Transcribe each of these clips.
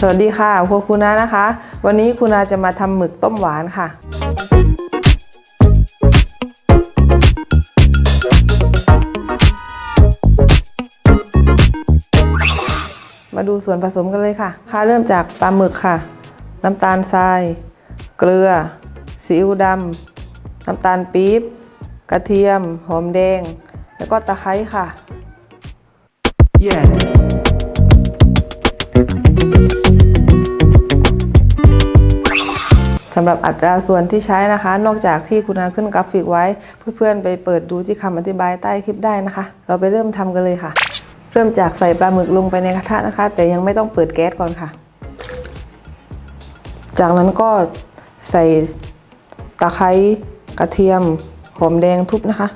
สวัสดีค่ะครัวคุณนานะคะ วันนี้คุณนาจะมาทำหมึกต้มหวานค่ะ มาดูส่วนผสมกันเลยค่ะ ค่ะเริ่มจากปลาหมึกค่ะ น้ำตาลทราย เกลือซีอิ๊วดำน้ำตาลปี๊บกระเทียม หอมแดง แล้วก็ตะไคร้ค่ะ Yeah. สำหรับอัตราส่วนที่ใช้นะคะ นอกจากที่คุณอาขึ้นกราฟิกไว้ เพื่อนๆไปเปิดดูที่คำอธิบายใต้คลิปได้นะคะ เราไปเริ่มทำกันเลยค่ะ เริ่มจากใส่ปลาหมึกลงไปในกระทะนะคะ แต่ยังไม่ต้องเปิดแก๊สก่อนค่ะ จากนั้นก็ใส่ตะไคร้กระเทียมหอมแดงทุบนะคะ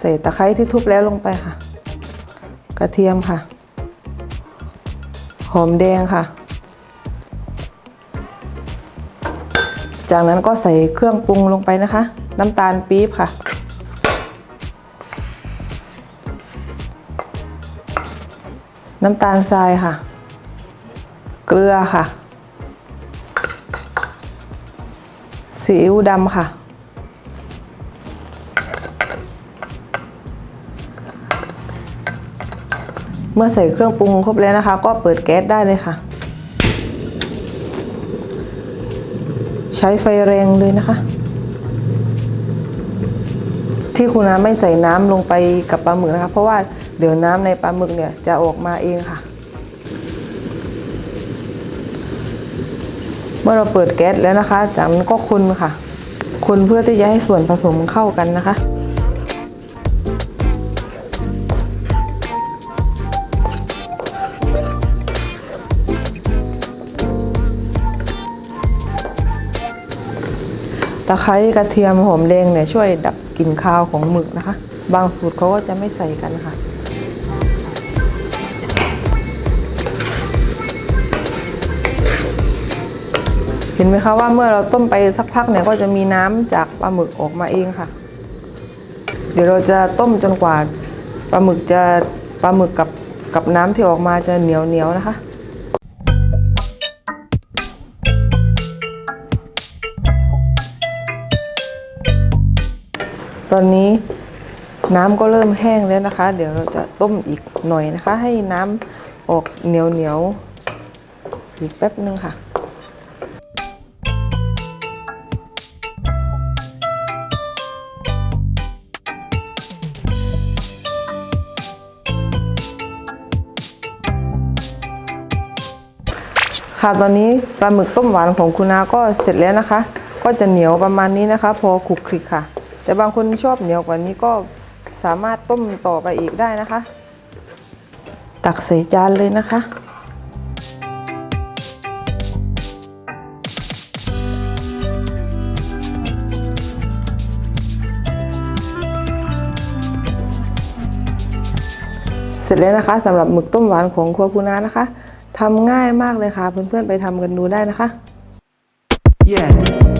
ใส่ตะไคร้ที่ทุบแล้วลงไปค่ะ กระเทียมค่ะ หอมแดงค่ะ จากนั้นก็ใส่เครื่องปรุงลงไปนะคะ น้ำตาลปี๊บค่ะ น้ำตาลทรายค่ะ เกลือค่ะซีอิ๊วดำค่ะ เมื่อใส่เครื่องปรุงครบแล้วนะคะ ก็เปิดแก๊สได้เลยค่ะ ใช้ไฟแรงเลยนะคะ ที่คุณน้าไม่ใส่น้ำลงไปกับปลาหมึกนะคะ เพราะว่าเดี๋ยวน้ำในปลาหมึกเนี่ยจะออกมาเองค่ะ เมื่อเราเปิดแก๊สแล้วนะคะจากนั้นก็คนค่ะ คนเพื่อที่จะให้ส่วนผสมเข้ากันนะคะ ตะไคร้กระเทียมหอมแดงเนี่ยช่วยดับกลิ่นคาวของหมึกนะคะ บางสูตรเขาก็จะไม่ใส่กันค่ะ เห็นไหมคะว่าเมื่อเราต้มไปสักพักเนี่ยก็จะมีน้ำจากปลาหมึกออกมาเองค่ะ เดี๋ยวเราจะต้มจนกว่าปลาหมึกจะปลาหมึกกับกับน้ำที่ออกมาจะเหนียวเหนียวนะคะ ตอนนี้น้ำก็เริ่มแห้งแล้วนะคะ เดี๋ยวเราจะต้มอีกหน่อยนะคะ ให้น้ำออกเหนียวเหนียวอีกแป๊บนึงค่ะค่ะตอนนี้ปลาหมึกต้มหวานของคุณนาก็เสร็จแล้วนะคะ ก็จะเหนียวประมาณนี้นะคะ พอคลุกคลิกค่ะ แต่บางคนชอบเหนียวกว่านี้ก็สามารถต้มต่อไปอีกได้นะคะ ตักใส่จานเลยนะคะเสร็จแล้วนะคะสำหรับหมึกต้มหวานของครัวคุณนานะคะทำง่ายมากเลยค่ะ เพื่อนๆไปทำกันดูได้นะคะ Yeah.